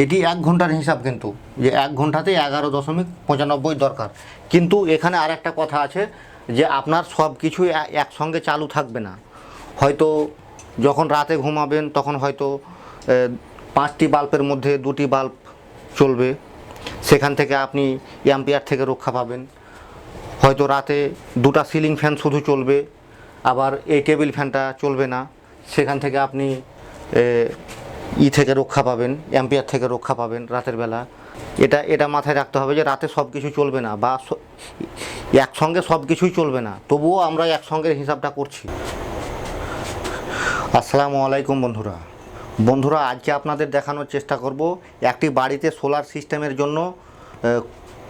এটি এক ঘণ্টার হিসাব কিন্তু, যে এক ঘন্টাতে এগারো দশমিক পঁচানব্বই দরকার। কিন্তু এখানে আর একটা কথা আছে, যে আপনার সব কিছু একসঙ্গে চালু থাকবে না। হয়তো যখন রাতে ঘুমাবেন, তখন হয়তো পাঁচটি বাল্বের মধ্যে দুটি বাল্ব চলবে। সেখান থেকে আপনি অ্যাম্পিয়ার থেকে রক্ষা পাবেন। হয়তো রাতে দুটা সিলিং ফ্যান শুধু চলবে, আবার এই টেবিল ফ্যানটা চলবে না। সেখান থেকে আপনি ই থেকে রক্ষা পাবেন অ্যাম্পিয়ার থেকে রক্ষা পাবেন রাতের বেলা। এটা এটা মাথায় রাখতে হবে যে রাতে সব কিছু চলবে না, বা একসঙ্গে সব কিছুই চলবে না। তবুও আমরা একসঙ্গে হিসাবটা করছি। আসসালামু আলাইকুম বন্ধুরা। বন্ধুরা, আজকে আপনাদের দেখানোর চেষ্টা করব একটি বাড়িতে সোলার সিস্টেমের জন্য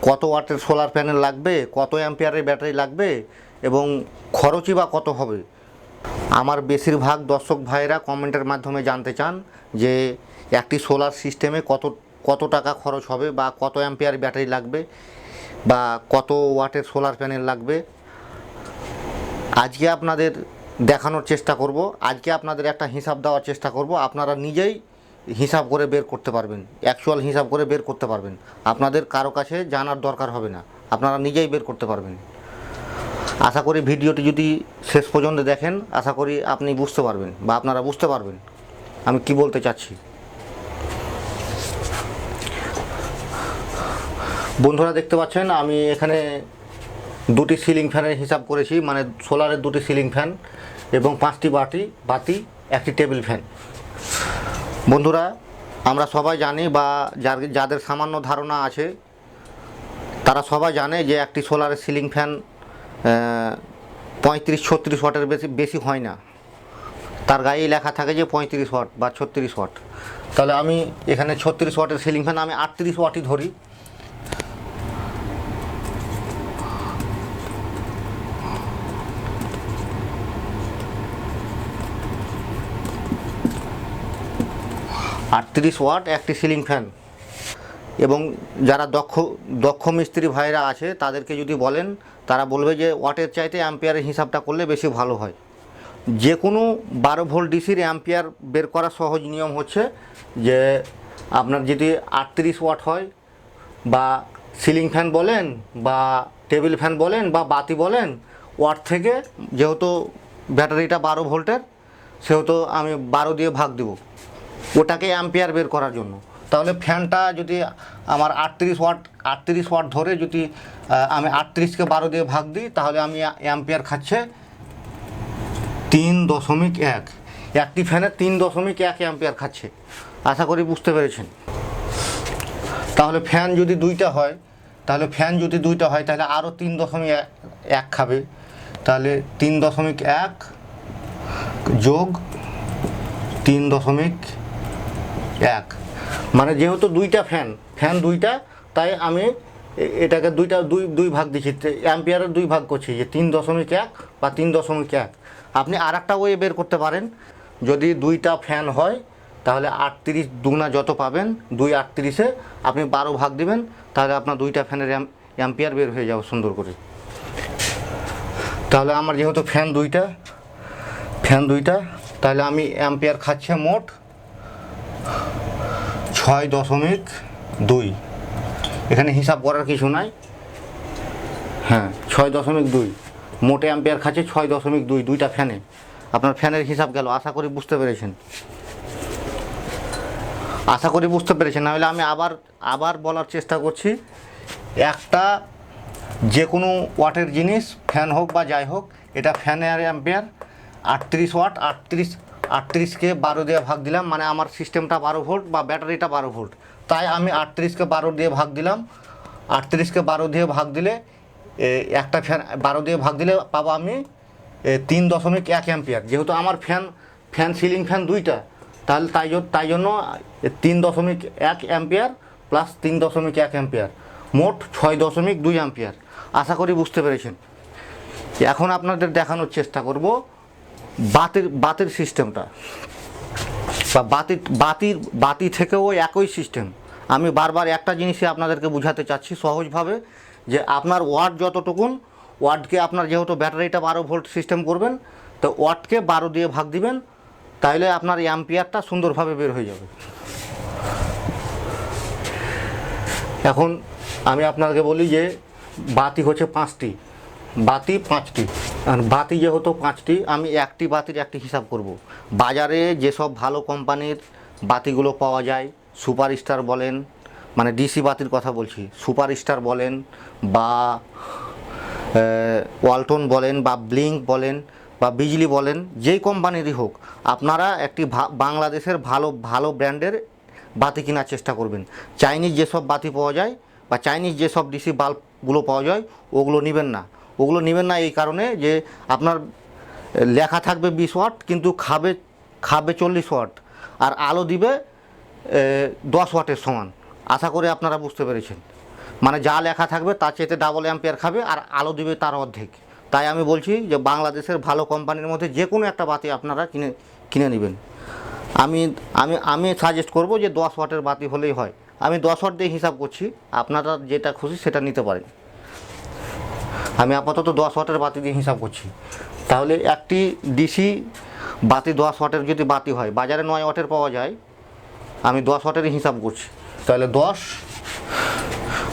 কত ওয়াটের সোলার প্যানেল লাগবে, কত অ্যাম্পিয়ারের ব্যাটারি লাগবে এবং খরচই বা কত হবে। আমার বেশিরভাগ দর্শক ভাইয়েরা কমেন্টের মাধ্যমে জানতে চান যে একটি সোলার সিস্টেমে কত কত টাকা খরচ হবে বা কত অ্যাম্পিয়ার ব্যাটারি লাগবে বা কত ওয়াটের সোলার প্যানেল লাগবে। আজকে আপনাদের দেখানোর চেষ্টা করব। আজকে আপনাদের একটা হিসাব দেওয়ার চেষ্টা করব। আপনারা নিজেই হিসাব করে বের করতে পারবেন। অ্যাকচুয়াল হিসাব করে বের করতে পারবেন। আপনাদের কারও কাছে জানার দরকার হবে না। আপনারা নিজেই বের করতে পারবেন। আশা করি ভিডিওটি যদি শেষ পর্যন্ত দেখেন, আশা করি আপনি বুঝতে পারবেন বা আপনারা বুঝতে পারবেন আমি কি বলতে চাচ্ছি। বন্ধুরা দেখতে পাচ্ছেন, আমি এখানে দুটি সিলিং ফ্যানের হিসাব করেছি মানে সোলারের দুটি সিলিং ফ্যান এবং পাঁচটি বাটি, বাতি, একটি টেবিল ফ্যান। বন্ধুরা, আমরা সবাই জানি বা যাদের সামান্য ধারণা আছে, তারা সবাই জানে যে একটি সোলারের সিলিং ফ্যান পঁয়ত্রিশ, ছত্রিশ ওয়াটের বেশি বেশি হয় না। তার গায়েই লেখা থাকে যে পঁয়ত্রিশ ওয়াট বা ছত্রিশ ওয়াট। তাহলে আমি এখানে ছত্রিশ ওয়াটের সিলিং ফ্যান আমি আটত্রিশ ওয়াটই ধরি। আটত্রিশ ওয়াট একটি সিলিং ফ্যান এবং যারা দক্ষ দক্ষ মিস্ত্রি ভাইরা আছে, তাদেরকে যদি বলেন তারা বলবে যে ওয়াটের চাইতে অ্যাম্পিয়ারের হিসাবটা করলে বেশি ভালো হয়। যে কোনো বারো ভোল্ট ডিসির অ্যাম্পিয়ার বের করা সহজ নিয়ম হচ্ছে যে আপনার যদি আটত্রিশ ওয়াট হয় বা সিলিং ফ্যান বলেন বা টেবিল ফ্যান বলেন বা বাতি বলেন, ওয়াট থেকে যেহেতু ব্যাটারিটা বারো ভোল্টের, সেহেতু আমি বারো দিয়ে ভাগ দেবো। ওটাকে অ্যাম্পিয়ার বের করার জন্য। তাহলে ফ্যানটা যদি আমার আটত্রিশ ওয়াট আটত্রিশ ওয়াট ধরে যদি আমি আটত্রিশকে বারো দিয়ে ভাগ দিই, তাহলে আমি অ্যাম্পিয়ার খাচ্ছে তিন দশমিক এক। একটি ফ্যানে তিন দশমিক এক অ্যাম্পিয়ার খাচ্ছে। আশা করি বুঝতে পেরেছেন। তাহলে ফ্যান যদি দুইটা হয়, তাহলে ফ্যান যদি দুইটা হয়, তাহলে আরও তিন দশমিক এক- খাবে। তাহলে তিন দশমিক এক যোগ তিন দশমিক এক। মানে যেহেতু দুইটা ফ্যান ফ্যান দুইটা, তাই আমি এটাকে দুইটা, দুই দুই ভাগ দিচ্ছি অ্যাম্পিয়ারের দুই ভাগ করছি, যে তিন দশমিক এক বা তিন দশমিক এক। আপনি আর একটা ওয়ে বের করতে পারেন। যদি দুইটা ফ্যান হয়, তাহলে আটত্রিশ দুগুণা যত পাবেন, দুই আটত্রিশে আপনি বারো ভাগ দিবেন, তাহলে আপনার দুইটা ফ্যানের অ্যাম- অ্যাম্পিয়ার বের হয়ে যাবে সুন্দর করে। তাহলে আমার যেহেতু ফ্যান দুইটা ফ্যান দুইটা, তাহলে আমি অ্যাম্পিয়ার খাচ্ছে মোট ছয় দশমিক দুই। এখানে হিসাব করার কিছু নাই। হ্যাঁ ছয় দশমিক দুই। মোটে অ্যাম্পিয়ার খাচ্ছে ছয় দশমিক দুই, দুইটা ফ্যানে। আপনার ফ্যানের হিসাব গেল, আশা করি বুঝতে পেরেছেন। আশা করি বুঝতে পেরেছেন, নাহলে আমি আবার আবার বলার চেষ্টা করছি। একটা যে কোনো ওয়াটের জিনিস, ফ্যান হোক বা যাই হোক, এটা ফ্যানের অ্যাম্পিয়ার, আটত্রিশ ওয়াট, আটত্রিশ আটত্রিশকে বারো দিয়ে ভাগ দিলাম মানে আমার সিস্টেমটা বারো ভোল্ট বা ব্যাটারিটা বারো ভোল্ট। তাই আমি আটত্রিশকে বারো দিয়ে ভাগ দিলাম। আটত্রিশকে বারো দিয়ে ভাগ দিলে একটা ফ্যান, বারো দিয়ে ভাগ দিলে পাবো আমি তিন দশমিক এক অ্যাম্পিয়ার। যেহেতু আমার ফ্যান ফ্যান সিলিং ফ্যান দুইটা, তাহলে তাই তাই জন্য তিন দশমিক এক অ্যাম্পিয়ার প্লাস তিন দশমিক এক অ্যাম্পিয়ার। মোট ছয় দশমিক দুই অ্যাম্পিয়ার। আশা করি বুঝতে পেরেছেন। এখন আপনাদের দেখানোর চেষ্টা করব বাতির বাতির সিস্টেমটা। বা বাতি বাতির, বাতি থেকেও একই সিস্টেম। আমি বারবার একটা জিনিসই আপনাদেরকে বোঝাতে চাচ্ছি সহজভাবে, যে আপনার ওয়াট যতটুকুন, ওয়াটকে আপনার যেহেতু ব্যাটারিটা বারো ভোল্ট সিস্টেম করবেন, তো ওয়াটকে বারো দিয়ে ভাগ দিবেন, তাইলে আপনার অ্যাম্পিয়ারটা সুন্দরভাবে বের হয়ে যাবে। এখন আমি আপনাকে বলি যে বাতি হচ্ছে পাঁচটি। বাতি পাঁচটি। আর বাতি যেহেতু পাঁচটি, আমি একটি বাতির একটি হিসাব করব। বাজারে যেসব ভালো কোম্পানির বাতিগুলো পাওয়া যায় সুপার স্টার বলেন মানে ডিসি বাতির কথা বলছি সুপার স্টার বলেন বা ওয়ালটন বলেন বা ব্লিঙ্ক বলেন বা বিজলি বলেন, যেই কোম্পানিরই হোক, আপনারা একটি বাংলাদেশের ভালো ভালো ব্র্যান্ডের বাতি কেনার চেষ্টা করবেন। চাইনিজ যেসব বাতি পাওয়া যায় বা চাইনিজ যেসব ডিসি বাল্বগুলো পাওয়া যায়, ওগুলো নেবেন না। ওগুলো নেবেন না এই কারণে যে আপনার লেখা থাকবে বিশ ওয়াট, কিন্তু খাবে খাবে চল্লিশ ওয়াট, আর আলো দিবে দশ ওয়াটের সমান। আশা করে আপনারা বুঝতে পেরেছেন। মানে যা লেখা থাকবে তার চেয়েতে ডাবল অ্যাম্পিয়ার খাবে, আর আলো দিবে তার অর্ধেক। তাই আমি বলছি যে বাংলাদেশের ভালো কোম্পানির মধ্যে যে কোনো একটা বাতি আপনারা কিনে কিনে নেবেন। আমি আমি আমি সাজেস্ট করব যে দশ ওয়াটের বাতি হলেই হয়। আমি দশ ওয়াট দিয়ে হিসাব করছি, আপনারা যেটা খুশি সেটা নিতে পারেন। আমি আপাতত দশ ওয়াটের বাতি দিয়ে হিসাব করছি। তাহলে একটি ডিসি বাতি দশ ওয়াটের যদি বাতি হয়, বাজারে নয় ওয়াটের পাওয়া যায়, আমি দশ ওয়াটেরই হিসাব করছি। তাহলে দশ,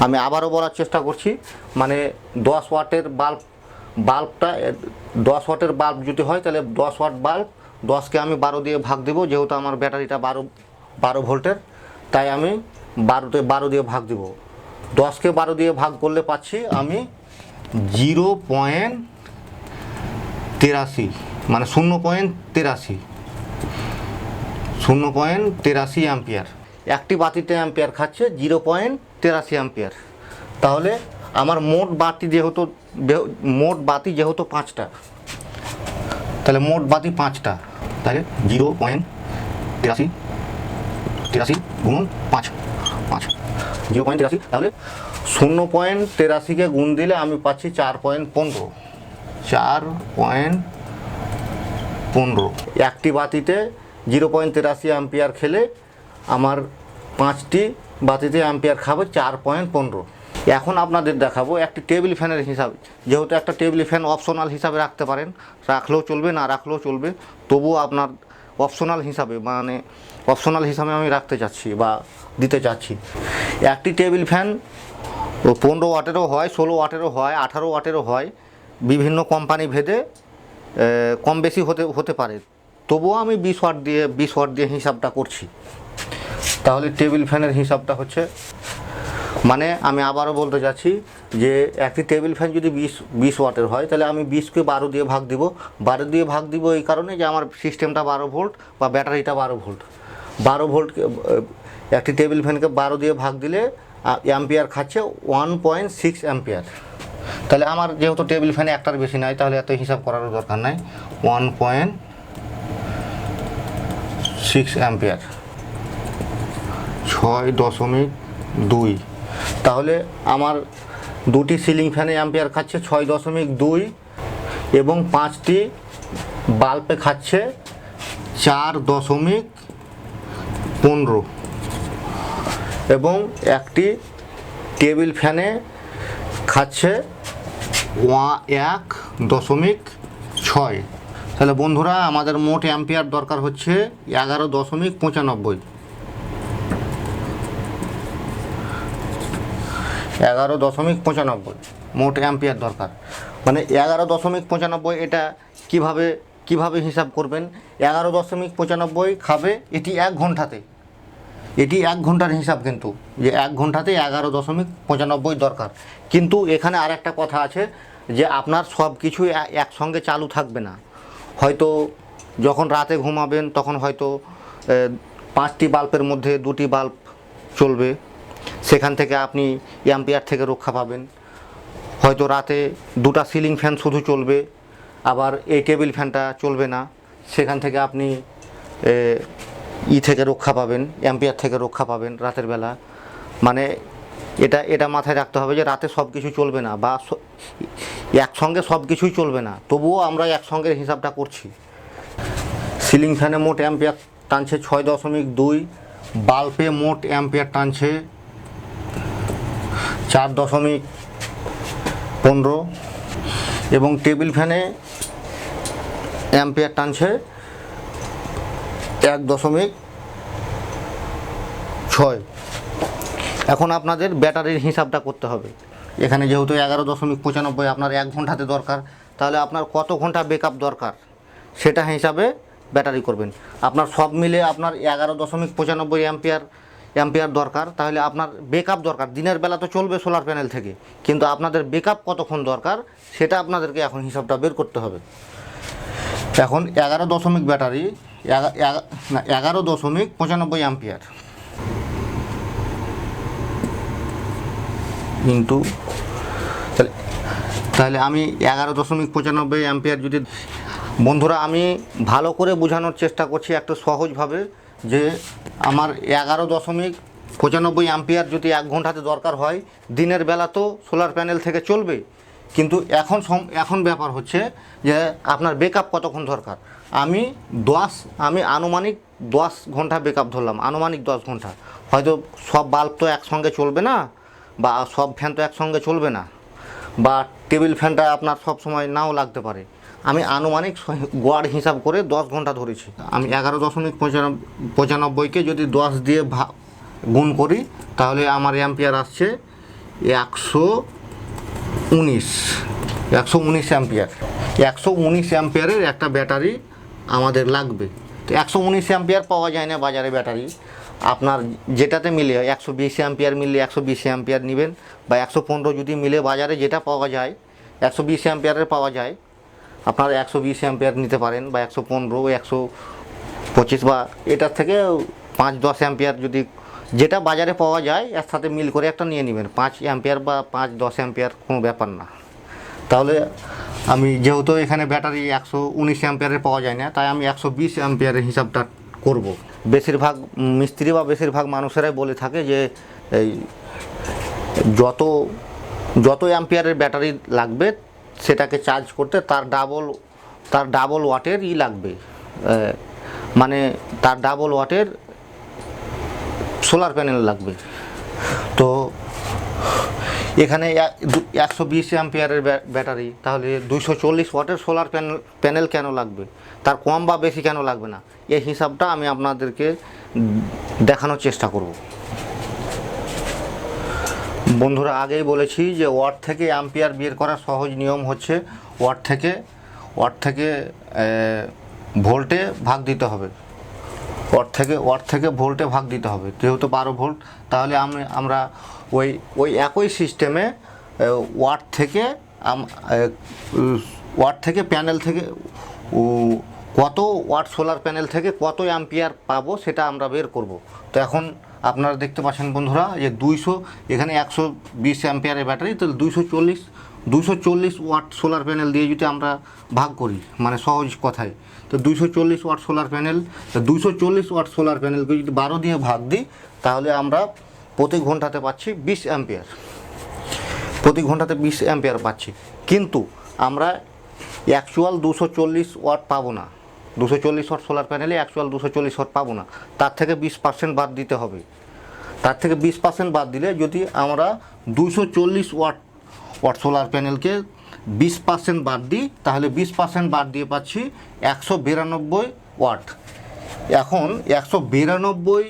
আমি আবারও বলার চেষ্টা করছি মানে দশ ওয়াটের বাল্ব বাল্বটা দশ ওয়াটের বাল্ব যদি হয়, তাহলে দশ ওয়াট বাল্ব দশকে আমি বারো দিয়ে ভাগ দেবো, যেহেতু আমার ব্যাটারিটা বারো বারো ভোল্টের, তাই আমি বারোতে বারো দিয়ে ভাগ দেবো। দশকে বারো দিয়ে ভাগ করলে পাচ্ছি আমি জিরো পয়েন্ট তেরাশি মানে শূন্য পয়েন্ট তেরাশি। শূন্য পয়েন্ট তেরাশি অ্যাম্পিয়ার। একটি বাতিতে অ্যাম্পিয়ার খাচ্ছে, জিরো পয়েন্ট তেরাশি অ্যাম্পিয়ার। তাহলে আমার মোট বাতি যেহেতু মোট বাতি যেহেতু পাঁচটা, তাহলে মোট বাতি পাঁচটা, তাহলে জিরো পয়েন্ট তেরাশি তেরাশি গুণ পাঁচ পাঁচ, জিরো পয়েন্ট তেরাশি, তাহলে শূন্য পয়েন্ট তেরাশিকে গুণ দিলে আমি পাচ্ছি চার পয়েন্ট পনেরো। চার পয়েন্ট পনেরো। একটি বাতিতে জিরো পয়েন্ট তেরাশি অ্যাম্পিয়ার খেলে আমার পাঁচটি বাতিতে অ্যাম্পিয়ার খাবে চার পয়েন্ট পনেরো। এখন আপনাদের দেখাবো একটি টেবিল ফ্যানের হিসাবে। যেহেতু একটা টেবিল ফ্যান অপশনাল হিসাবে রাখতে পারেন, রাখলেও চলবে, না রাখলেও চলবে, তবুও আপনার অপশনাল হিসাবে মানে অপশনাল হিসাবে আমি রাখতে চাচ্ছি বা দিতে চাচ্ছি। একটি টেবিল ফ্যান ও পনেরো ওয়াটেরও হয়, ষোলো ওয়াটেরও হয়, আঠারো ওয়াটেরও হয়, বিভিন্ন কোম্পানি ভেদে কম বেশি হতে হতে পারে। তবুও আমি বিশ ওয়াট দিয়ে, বিশ ওয়াট দিয়ে হিসাবটা করছি। তাহলে টেবিল ফ্যানের হিসাবটা হচ্ছে মানে আমি আবারও বলতে চাচ্ছি যে একটি টেবিল ফ্যান যদি বিশ বিশ ওয়াটের হয়, তাহলে আমি বিশকে বারো দিয়ে ভাগ দিব। বারো দিয়ে ভাগ দিব এই কারণে যে আমার সিস্টেমটা বারো ভোল্ট বা ব্যাটারিটা বারো ভোল্ট। বারো ভোল্টকে একটি টেবিল ফ্যানকে বারো দিয়ে ভাগ দিলে অ্যাম্পিয়ার খাচ্ছে ওয়ান পয়েন্ট সিক্স অ্যাম্পিয়ার। তাহলে আমার যেহেতু টেবিল ফ্যানে একটার বেশি নাই, তাহলে এত হিসাব করারও দরকার নাই। One point six ampere. ছয় দশমিক দুই। তাহলে আমার দুটি সিলিং ফ্যানে অ্যাম্পিয়ার খাচ্ছে ছয় দশমিক দুই এবং পাঁচটি বাল্বে খাচ্ছে চার দশমিক পনেরো। এবং একটি টেবিল ফ্যানে খাচ্ছে এক দশমিক ছয়। তাহলে বন্ধুরা, আমাদের মোট অ্যাম্পিয়ার দরকার হচ্ছে এগারো দশমিক পঁচানব্বই। এগারো দশমিক পঁচানব্বই, মোট অ্যাম্পিয়ার দরকার। মানে এগারো দশমিক পঁচানব্বই এটা কীভাবে কীভাবে হিসাব করবেন? এগারো দশমিক পঁচানব্বই খাবে এটি এক ঘন্টাতে। এটি এক ঘণ্টার হিসাব কিন্তু, যে এক ঘন্টাতে এগারো দশমিক পঁচানব্বই দরকার। কিন্তু এখানে আর একটা কথা আছে, যে আপনার সব কিছু একসঙ্গে চালু থাকবে না। হয়তো যখন রাতে ঘুমাবেন, তখন হয়তো পাঁচটি বাল্বের মধ্যে দুটি বাল্ব চলবে। সেখান থেকে আপনি অ্যাম্পিয়ার থেকে রক্ষা পাবেন। হয়তো রাতে দুটা সিলিং ফ্যান শুধু চলবে, আবার এই টেবিল ফ্যানটা চলবে না। সেখান থেকে আপনি ই থেকে রক্ষা পাবেন, অ্যাম্পিয়ার থেকে রক্ষা পাবেন রাতের বেলা। মানে এটা এটা মাথায় রাখতে হবে যে রাতে সব কিছু চলবে না বা একসঙ্গে সব কিছুই চলবে না। তবুও আমরা একসঙ্গে হিসাবটা করছি। সিলিং ফ্যানে মোট অ্যাম্পিয়ার টানছে ছয় দশমিক দুই, বাল্বে মোট অ্যাম্পিয়ার টানছে চার দশমিক পনেরো এবং টেবিল ফ্যানে অ্যাম্পিয়ার টানছে এক দশমিক ছয়। এখন আপনাদের ব্যাটারির হিসাবটা করতে হবে। এখানে যেহেতু এগারো দশমিক পঁচানব্বই আপনার এক ঘন্টাতে দরকার, তাহলে আপনার কত ঘণ্টা ব্যাকআপ দরকার সেটা হিসাবে ব্যাটারি করবেন। আপনার সব মিলে আপনার এগারো দশমিক পঁচানব্বই অ্যাম্পিয়ার অ্যাম্পিয়ার দরকার, তাহলে আপনার ব্যাকআপ দরকার। দিনের বেলা তো চলবে সোলার প্যানেল থেকে, কিন্তু আপনাদের ব্যাকআপ কতক্ষণ দরকার সেটা আপনাদেরকে এখন হিসাবটা বের করতে হবে। এখন এগারো দশমিক ব্যাটারি না, এগারো দশমিক পঁচানব্বই অ্যাম্পিয়ার। ইন্টু তাহলে তাহলে আমি এগারো দশমিক পঁচানব্বই অ্যাম্পিয়ার যদি বন্ধুরা, আমি ভালো করে বোঝানোর চেষ্টা করছি একটা সহজভাবে যে আমার এগারো দশমিক পঁচানব্বই অ্যাম্পিয়ার যদি এক ঘন্টাতে দরকার হয়, দিনের বেলা তো সোলার প্যানেল থেকে চলবে। কিন্তু এখন এখন ব্যাপার হচ্ছে যে আপনার ব্যাকআপ কতক্ষণ দরকার? আমি দশ, আমি আনুমানিক দশ ঘণ্টা ব্যাকআপ ধরলাম, আনুমানিক দশ ঘণ্টা। হয়তো সব বাল্ব তো একসঙ্গে চলবে না, বা সব ফ্যান তো একসঙ্গে চলবে না, বা টেবিল ফ্যানটা আপনার সব সময় নাও লাগতে পারে। আমি আনুমানিক গড় হিসাব করে দশ ঘণ্টা ধরেছি। আমি এগারো দশমিক পঁচানব্বই পঁচানব্বইকে যদি দশ দিয়ে গুণ করি, তাহলে আমার অ্যাম্পিয়ার আসছে একশো উনিশ একশো উনিশ অ্যাম্পিয়ার একশো উনিশ অ্যাম্পিয়ারের একটা ব্যাটারি আমাদের লাগবে। তো একশো উনিশ অ্যাম্পিয়ার পাওয়া যায় না বাজারে ব্যাটারি। আপনার যেটাতে মিলে, একশো বিশ অ্যাম্পিয়ার মিললে একশো বিশ অ্যাম্পিয়ার নেবেন বা একশো পনেরো যদি মিলে বাজারে যেটা পাওয়া যায়, একশো বিশ অ্যাম্পিয়ারের পাওয়া যায়, আপনারা একশো বিশ অ্যাম্পিয়ার নিতে পারেন বা একশো পনেরো, একশো পঁচিশ বা এটার থেকে পাঁচ দশ অ্যাম্পিয়ার যদি যেটা বাজারে পাওয়া যায়, এর সাথে মিল করে একটা নিয়ে নেবেন। পাঁচ অ্যাম্পিয়ার বা পাঁচ দশ অ্যাম্পিয়ার কোনো ব্যাপার না। তাহলে আমি যেহেতু এখানে ব্যাটারি একশো উনিশ অ্যাম্পিয়ারের পাওয়া যায় না, তাই আমি একশো বিশ অ্যাম্পিয়ারের হিসাবটা করব। বেশিরভাগ মিস্ত্রি বা বেশিরভাগ মানুষেরাই বলে থাকে যে, এই যত যত অ্যাম্পিয়ারের ব্যাটারি লাগবে সেটাকে চার্জ করতে তার ডাবল তার ডাবল ওয়াটের ই লাগবে। মানে তার ডাবল ওয়াটের সোলার প্যানেল লাগবে। তো এখানে একশো বিশ অ্যাম্পিয়ারের ব্য- ব্যাটারি, তাহলে দুইশো চল্লিশ ওয়াটের সোলার প্যানেল প্যানেল কেন লাগবে? তার কম বা বেশি কেন লাগবে না? এই হিসাবটা আমি আপনাদেরকে দেখানোর চেষ্টা করব। বন্ধুরা, আগেই বলেছি যে ওয়াট থেকে অ্যাম্পিয়ার বের করার সহজ নিয়ম হচ্ছে ওয়াট থেকে ওয়াট থেকে ভোল্টে ভাগ দিতে হবে। ওয়াট থেকে ওয়াট থেকে ভোল্টে ভাগ দিতে হবে। যেহেতু বারো ভোল্ট, তাহলে আমি আমরা ওই ওই একই সিস্টেমে ওয়ার্ড থেকে ওয়াট থেকে প্যানেল থেকে কত ওয়াট সোলার প্যানেল থেকে কত অ্যাম্পিয়ার পাবো সেটা আমরা বের করব। তো এখন আপনারা দেখতে পাচ্ছেন বন্ধুরা যে দুইশো, এখানে একশো বিশ অ্যাম্পিয়ারের ব্যাটারি তাহলে দুইশো চল্লিশ দুশো চল্লিশ ওয়াট সোলার প্যানেল দিয়ে যদি আমরা ভাগ করি মানে সহজ কথায়, তো দুইশো চল্লিশ ওয়াট সোলার প্যানেল তো দুইশো চল্লিশ ওয়াট সোলার প্যানেলকে যদি বারো দিয়ে ভাগ দিই, তাহলে আমরা প্রতি ঘন্টাতে পাচ্ছি বিশ অ্যাম্পিয়ার। প্রতি ঘন্টাতে বিশ অ্যাম্পিয়ার পাচ্ছি। কিন্তু আমরা অ্যাকচুয়াল দুশো চল্লিশ ওয়াট পাবো না। দুশো চল্লিশ ওয়াট সোলার প্যানেলে অ্যাকচুয়াল দুশো চল্লিশ ওয়াট পাবো না। তার থেকে বিশ পার্সেন্ট বাদ দিতে হবে। তার থেকে বিশ পার্সেন্ট বাদ দিলে যদি আমরা দুশো চল্লিশ ওয়াট ওয়াট সোলার প্যানেলকে বিশ পার্সেন্ট বাদ দিই, তাহলে বিশ পার্সেন্ট বাদ দিয়ে পাচ্ছি একশো বিরানব্বই ওয়াট। এখন একশো বিরানব্বই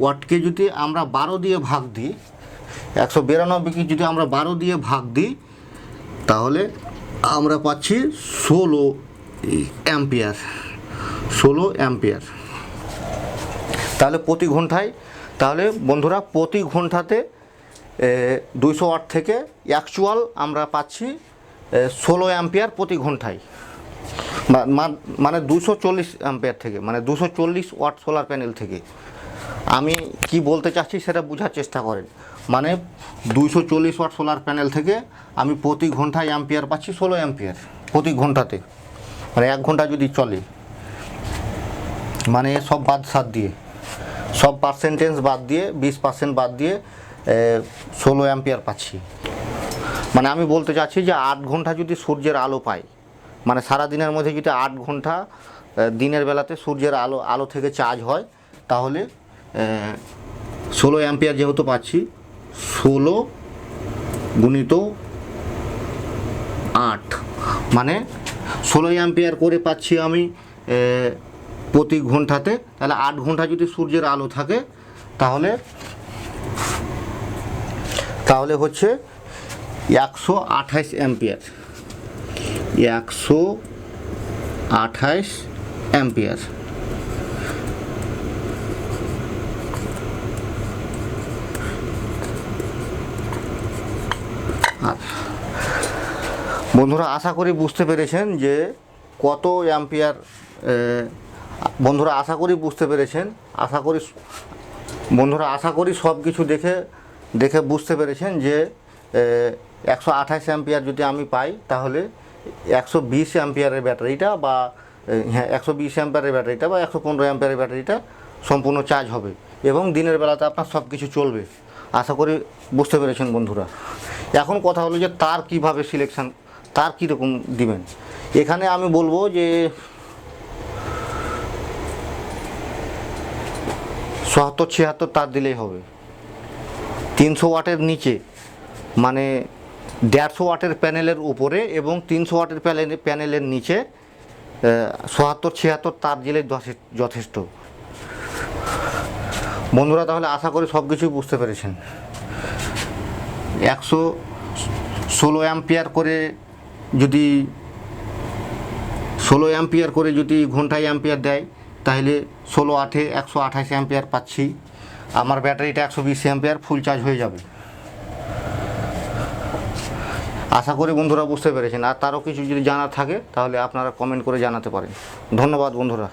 ওয়াটকে যদি আমরা বারো দিয়ে ভাগ দিই, একশো বিরানব্বইকে যদি আমরা বারো দিয়ে ভাগ দিই, তাহলে আমরা পাচ্ছি ষোলো অ্যাম্পিয়ার ষোলো অ্যাম্পিয়ার। তাহলে প্রতি ঘন্টায়, তাহলে বন্ধুরা প্রতি ঘন্টাতে দুইশো ওয়াট থেকে অ্যাকচুয়াল আমরা পাচ্ছি ষোলো অ্যাম্পিয়ার প্রতি ঘন্টায়। মানে দুশো চল্লিশ অ্যাম্পিয়ার থেকে মানে দুশো চল্লিশ ওয়াট সোলার প্যানেল থেকে। আমি কি বলতে চাচ্ছি সেটা বোঝার চেষ্টা করেন। মানে দুইশো চল্লিশ ওয়াট সোলার প্যানেল থেকে আমি প্রতি ঘন্টায় অ্যাম্পিয়ার পাচ্ছি ষোলো অ্যাম্পিয়ার প্রতি ঘন্টাতে। মানে এক ঘণ্টা যদি চলে। মানে সব বাদ সাদ দিয়ে। সব পার্সেন্টেজ বাদ দিয়ে, বিশ পার্সেন্ট বাদ দিয়ে ষোলো অ্যাম্পিয়ার পাচ্ছি। মানে আমি বলতে চাচ্ছি যে আট ঘণ্টা যদি সূর্যের আলো পাই মানে সারা দিনের মধ্যে যদি আট ঘণ্টা দিনের বেলাতে সূর্যের আলো আলো থেকে চার্জ হয়, তাহলে ষোলো অ্যাম্পিয়ার যেহেতু পাচ্ছি, ষোলো গুণিত আট। মানে ষোলো অ্যাম্পিয়ার করে পাচ্ছি আমি প্রতি ঘন্টাতে। তাহলে আট ঘণ্টা যদি সূর্যের আলো থাকে, তাহলে তাহলে হচ্ছে একশো আঠাইশ অ্যাম্পিয়ার। একশো আঠাইশ অ্যাম্পিয়ার। বন্ধুরা, আশা করি বুঝতে পেরেছেন যে কত অ্যাম্পিয়ার বন্ধুরা, আশা করি বুঝতে পেরেছেন। আশা করি বন্ধুরা, আশা করি সব কিছু দেখে দেখে বুঝতে পেরেছেন যে একশো আঠাশ অ্যাম্পিয়ার যদি আমি পাই, তাহলে একশো বিশ অ্যাম্পিয়ারের ব্যাটারিটা বা হ্যাঁ একশো বিশ অ্যাম্পিয়ারের ব্যাটারিটা বা একশো পনেরো অ্যাম্পিয়ারের ব্যাটারিটা সম্পূর্ণ চার্জ হবে এবং দিনের বেলাতে আপনার সব কিছু চলবে। আশা করি বুঝতে পেরেছেন বন্ধুরা। এখন কথা হলো যে তার কীভাবে সিলেকশন তার কীরকম দিবেন? এখানে আমি বলব যে চুয়াত্তর ছিয়াত্তর তার দিলেই হবে। তিনশো ওয়াটের নিচে মানে দেড়শো ওয়াটের প্যানেলের উপরে এবং তিনশো ওয়াটের প্যানেল, প্যানেলের নিচে সোয়াত্তর ছিয়াত্তর তার যথে- যথেষ্ট। বন্ধুরা, তাহলে আশা করি সব কিছুই বুঝতে পেরেছেন। একশো ষোলো অ্যাম্পিয়ার করে যদি ষোলো অ্যাম্পিয়ার করে যদি ঘন্টায় অ্যাম্পিয়ার দেয়, তাহলে ষোলো আটে একশো আঠাশ অ্যাম্পিয়ার পাচ্ছি। আমার ব্যাটারিটা একশো বিশ অ্যাম্পিয়ার ফুল চার্জ হয়ে যাবে। আশা করি বন্ধুরা বুঝতে পেরেছেন। আর তারও কিছু যদি জানার থাকে, তাহলে আপনারা কমেন্ট করে জানাতে পারেন। ধন্যবাদ বন্ধুরা।